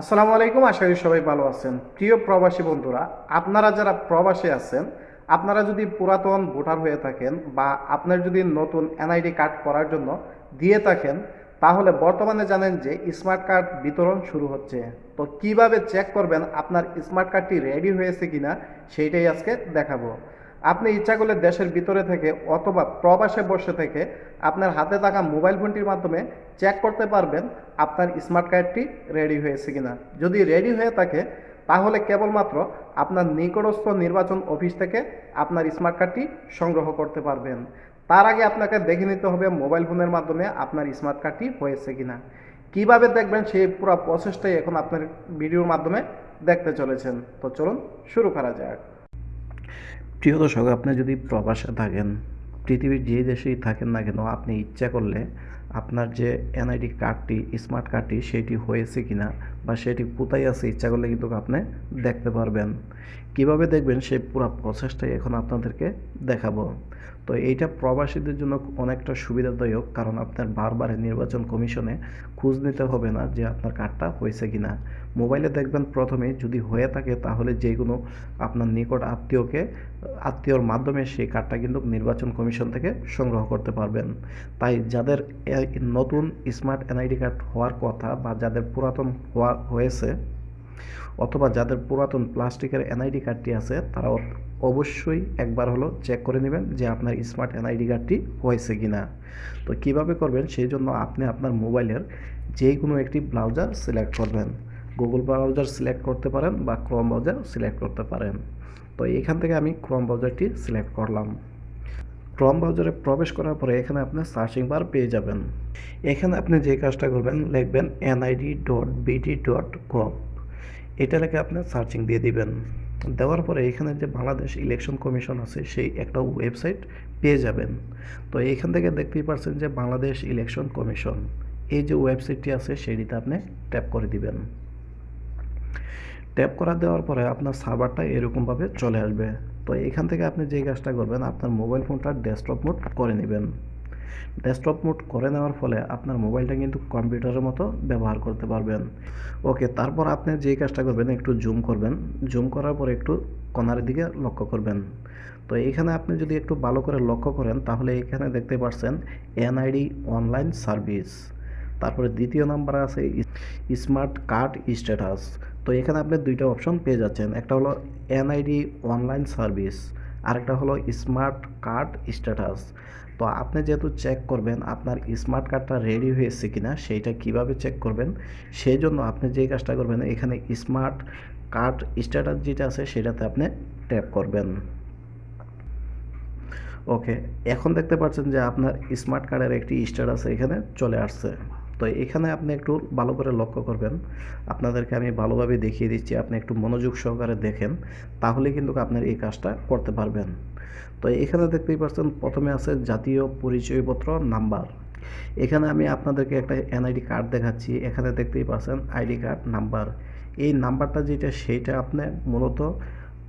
আসসালামু আলাইকুম, আশা করি সবাই ভালো আছেন। প্রিয় প্রবাসী বন্ধুরা, আপনারা যারা প্রবাসী আছেন, আপনারা যদি পুরাতন ভোটার হয়ে থাকেন বা আপনার যদি নতুন এনআইডি কার্ড করার জন্য দিয়ে থাকেন, তাহলে বর্তমানে জানেন যে স্মার্ট কার্ড বিতরণ শুরু হচ্ছে। তো কীভাবে চেক করবেন আপনার স্মার্ট কার্ডটি রেডি হয়েছে কিনা, সেইটাই আজকে দেখাবো। আপনি ইচ্ছা করলে দেশের ভিতরে থেকে অথবা প্রবাসে বসে থেকে আপনার হাতে থাকা মোবাইল ফোনটির মাধ্যমে চেক করতে পারবেন আপনার স্মার্ট কার্ডটি রেডি হয়েছে কিনা। যদি রেডি হয়ে থাকে, তাহলে কেবলমাত্র আপনার নিকটস্থ নির্বাচন অফিস থেকে আপনার স্মার্ট কার্ডটি সংগ্রহ করতে পারবেন। তার আগে আপনাকে দেখে নিতে হবে মোবাইল ফোনের মাধ্যমে আপনার স্মার্ট কার্ডটি হয়েছে কিনা। কীভাবে দেখবেন সেই পুরো প্রসেসটাই এখন আপনার ভিডিওর মাধ্যমে দেখতে চলেছেন। তো চলুন শুরু করা যাক। প্রিয় দর্শক, আপনি যদি প্রবাসে থাকেন, পৃথিবীর যে দেশেই থাকেন না কেন, আপনি ইচ্ছা করলে আপনার যে এনআইডি কার্ডটি, স্মার্ট কার্ডটি সেটি হয়েছে কিনা বা সেটি কোথায় আছে, ইচ্ছা করলে কিন্তু আপনি দেখতে পারবেন। কীভাবে দেখবেন সেই পুরো প্রসেসটাই এখন আপনাদেরকে দেখাবো। তো এইটা প্রবাসীদের জন্য অনেকটা সুবিধাদায়ক কারণ আপনার বারবার নির্বাচন কমিশনে খোঁজ নিতে হবে না যে আপনার কার্ডটা হয়েছে কিনা। মোবাইলে দেখবেন প্রথমে যদি হয়ে থাকে তাহলে যে কোনো আপনার নিকট আত্মীয়কে, আত্মীয়র মাধ্যমে সেই কার্ডটা কিন্তু নির্বাচন কমিশন থেকে সংগ্রহ করতে পারবেন। তাই যাদের এ- নতুন স্মার্ট এনআইডি কার্ড হওয়ার কথা বা যাদের পুরাতন হওয়া হয়েছে অথবা যাদের পুরাতন প্লাস্টিকের এনআইডি কার্ডটি আছে তারা অবশ্যই একবার হলো চেক করে নেবেন যে আপনার স্মার্ট এনআইডি কার্ডটি হয়েছে কিনা। তো কীভাবে করবেন সেই জন্য আপনি আপনার মোবাইলের যে কোনো একটি ব্রাউজার সিলেক্ট করবেন। গুগল ব্রাউজার সিলেক্ট করতে পারেন বা ক্রোম ব্রাউজার সিলেক্ট করতে পারেন। তো এখান থেকে আমি ক্রোম ব্রাউজারটি সিলেক্ট করলাম। ক্রোম ব্রাউজারে প্রবেশ করার পরে এখানে আপনি সার্চিং বার পেয়ে যাবেন। এখানে আপনি যে কাজটা করবেন, লিখবেন NID dot BD dot gov এটা লেখে আপনি সার্চিং দিয়ে দিবেন। দেওয়ার পরে এখানে যে বাংলাদেশ ইলেকশন কমিশন আছে, সেই একটা ওয়েবসাইট পেয়ে যাবেন। তো এখান থেকে দেখতেই পারছেন যে বাংলাদেশ ইলেকশন কমিশন এই যে ওয়েবসাইটটি আছে সেটিতে আপনি ট্যাপ করে দিবেন। ট্যাপ করা দেওয়ার পরে আপনার সার্ভারটা এরকমভাবে চলে আসবে। তো এখান থেকে আপনি যে কাজটা করবেন, আপনার মোবাইল ফোনটা ডেস্কটপ মোড করে নেবেন। ডেস্কটপ মোড করে নেওয়ার ফলে আপনার মোবাইলটা কিন্তু কম্পিউটারের মতো ব্যবহার করতে পারবেন। ওকে তারপর আপনি যে কাজটা করবেন, একটু জুম করবেন। জুম করার পর একটু কর্নার দিকে লক্ষ্য করবেন। তো এখানে আপনি যদি একটু ভালো করে লক্ষ্য করেন, তাহলে এখানে দেখতে পাচ্ছেন এনআইডি অনলাইন সার্ভিস তারপরে দ্বিতীয় নাম্বার আছে স্মার্ট কার্ড স্ট্যাটাস তো এখানে আপনি দুইটা অপশন পেয়ে যাচ্ছেন। একটা হলো এনআইডি অনলাইন সার্ভিস আরেকটা হলো স্মার্ট কার্ড স্ট্যাটাস তো আপনি যেহেতু চেক করবেন, আপনার স্মার্ট কার্ডটা রেডি হয়েছে কিনা, সেইটা কীভাবে চেক করবেন, সেই জন্য আপনি যে কাজটা করবেন, এখানে স্মার্ট কার্ড স্ট্যাটাস যেটা আছে, সেটাতে আপনি ট্যাপ করবেন। ওকে এখন দেখতে পাচ্ছেন যে আপনার স্মার্ট কার্ডের একটি স্ট্যাটাস এখানে চলে আসছে। তো এখানে আপনি একটু ভালো করে লক্ষ্য করবেন। আপনাদেরকে আমি ভালোভাবে দেখিয়ে দিচ্ছি, আপনি একটু মনোযোগ সহকারে দেখেন, তাহলে কিন্তু আপনার এই কাজটা করতে পারবেন। তো এখানে দেখতেই পাচ্ছেন, প্রথমে আছে জাতীয় পরিচয়পত্র নাম্বার। এখানে আমি আপনাদেরকে একটা এনআইডি কার্ড দেখাচ্ছি, এখানে দেখতেই পাচ্ছেন আইডি কার্ড নাম্বার। এই নাম্বারটা যেটা সেইটা আপনি মূলত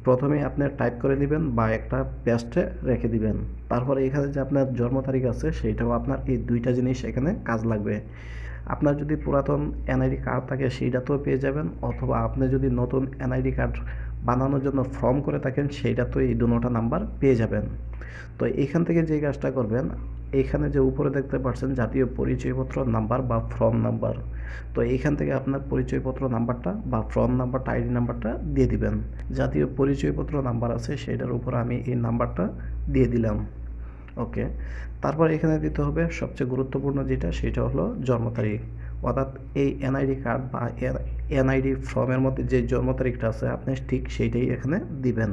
প্রথমে আপনি টাইপ করে দিবেন বা একটা পেস্টে রেখে দিবেন। তারপরে এখানে যে আপনার জন্ম তারিখ আছে, সেইটাও আপনার এই দুইটা জিনিস এখানে কাজ লাগবে। আপনার যদি পুরাতন এনআইডি কার্ড থাকে, সেইটাতেও পেয়ে যাবেন। অথবা আপনি যদি নতুন এনআইডি কার্ড বানানোর জন্য ফর্ম করে থাকেন, সেইটাতেও এই দুটোটা নাম্বার পেয়ে যাবেন। তো এখান থেকে যে কাজটা করবেন, এখানে যে উপরে দেখতে পাচ্ছেন জাতীয় পরিচয়পত্র নাম্বার বা ফর্ম নাম্বার তো এইখান থেকে আপনার পরিচয়পত্র নাম্বারটা বা ফর্ম নাম্বারটা, আইডি নাম্বারটা দিয়ে দিবেন। জাতীয় পরিচয়পত্র নাম্বার আছে সেটার উপর আমি এই নাম্বারটা দিয়ে দিলাম। ওকে? তারপর এখানে দিতে হবে সবচেয়ে গুরুত্বপূর্ণ যেটা, সেটা হলো জন্ম তারিখ। অর্থাৎ এই এনআইডি কার্ড বা এনআইডি ফর্মের মধ্যে যে জন্ম তারিখটা আছে, আপনি ঠিক সেইটাই এখানে দিবেন।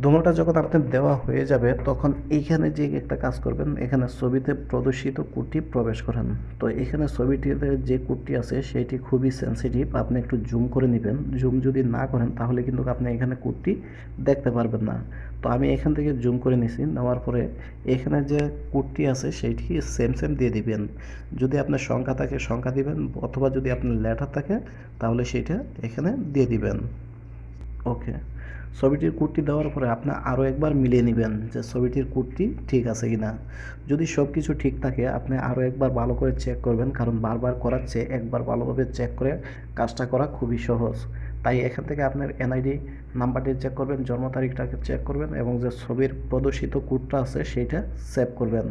দোনোটা যখন আপনার দেওয়া হয়ে যাবে, তখন এইখানে যে একটা কাজ করবেন, এখানে ছবিতে প্রদর্শিত কোডটি প্রবেশ করেন। তো এখানে ছবিটিতে যে কোডটি আছে, সেটি খুবই সেন্সিটিভ আপনি একটু জুম করে নেবেন। জুম যদি না করেন, তাহলে কিন্তু আপনি এখানে কোডটি দেখতে পারবেন না। তো আমি এখান থেকে জুম করে নিছি, নেওয়ার পরে এখানে যে কোডটি আছে সেইটি সেম সেম দিয়ে দিবেন। যদি আপনার সংখ্যা থাকে, সংখ্যা দিবেন, অথবা যদি আপনার লেটার থাকে, তাহলে সেইটা এখানে দিয়ে দিবেন। ওকে ছবিটির কোডটি দেওয়ার পরে আপনি আরও একবার মিলিয়ে নেবেন যে ছবিটির কোডটি ঠিক আছে কি না যদি সব কিছু ঠিক থাকে, আপনি আরও একবার ভালো করে চেক করবেন, কারণ বারবার করার চেয়ে একবার ভালোভাবে চেক করে কাজটা করা খুবই সহজ। তাই এখান থেকে আপনার এনআইডি নাম্বারটি চেক করবেন, জন্ম তারিখটাকে চেক করবেন এবং যে ছবির প্রদর্শিত কোডটা আছে সেইটা সেভ করবেন।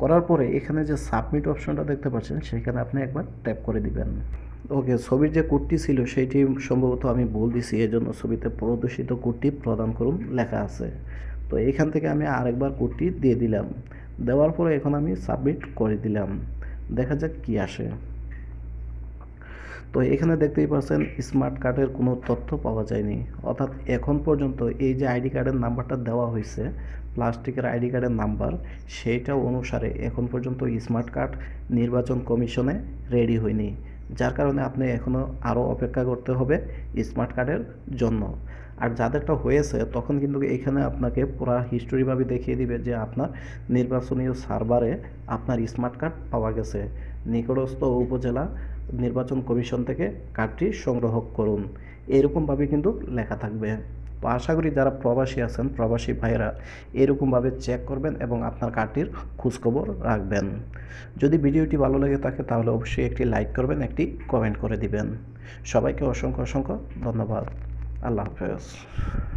করার পরে এখানে যে সাবমিট অপশনটা দেখতে পাচ্ছেন, সেখানে আপনি একবার ট্যাপ করে দিবেন। ওকে, ছবির যে কোডটি ছিল সেইটি সম্ভবত আমি ভুল দিছি এই জন্য ছবিতে প্রদর্শিত কোডটি প্রদান করুন লেখা আছে। তো এখান থেকে আমি আরেকবার কোডটি দিয়ে দিলাম। দেওয়ার পরে এখন আমি সাবমিট করে দিলাম। দেখা যাক কি আসে। তো এখানে দেখতেই পাচ্ছেন, স্মার্ট কার্ডের কোনো তথ্য পাওয়া যায়নি। অর্থাৎ এখন পর্যন্ত এই যে আইডি কার্ডের নাম্বারটা দেওয়া হয়েছে, প্লাস্টিকের আইডি কার্ডের নাম্বার, সেইটা অনুসারে এখন পর্যন্ত স্মার্ট কার্ড নির্বাচন কমিশনে রেডি হয়নি। যার কারণে আপনি এখনও আরও অপেক্ষা করতে হবে স্মার্ট কার্ডের জন্য। আর যাদেরটা হয়েছে, তখন কিন্তু এখানে আপনাকে পুরো হিস্টোরিভাবে দেখিয়ে দিবে যে আপনার নির্বাচনীয় সার্ভারে আপনার স্মার্ট কার্ড পাওয়া গেছে। নিকটস্থ উপজেলা নির্বাচন কমিশন থেকে কার্ডটি সংগ্রহ করুন। এরকমভাবে কিন্তু লেখা থাকবে। আশা করি যারা প্রবাসী আছেন, প্রবাসী ভাইরা এরকমভাবে চেক করবেন এবং আপনার কার্ডটির খোঁজখবর রাখবেন। যদি ভিডিওটি ভালো লেগে থাকে, তাহলে অবশ্যই একটি লাইক করবেন, একটি কমেন্ট করে দিবেন। সবাইকে অসংখ্য অসংখ্য ধন্যবাদ। আল্লাহ হাফেজ।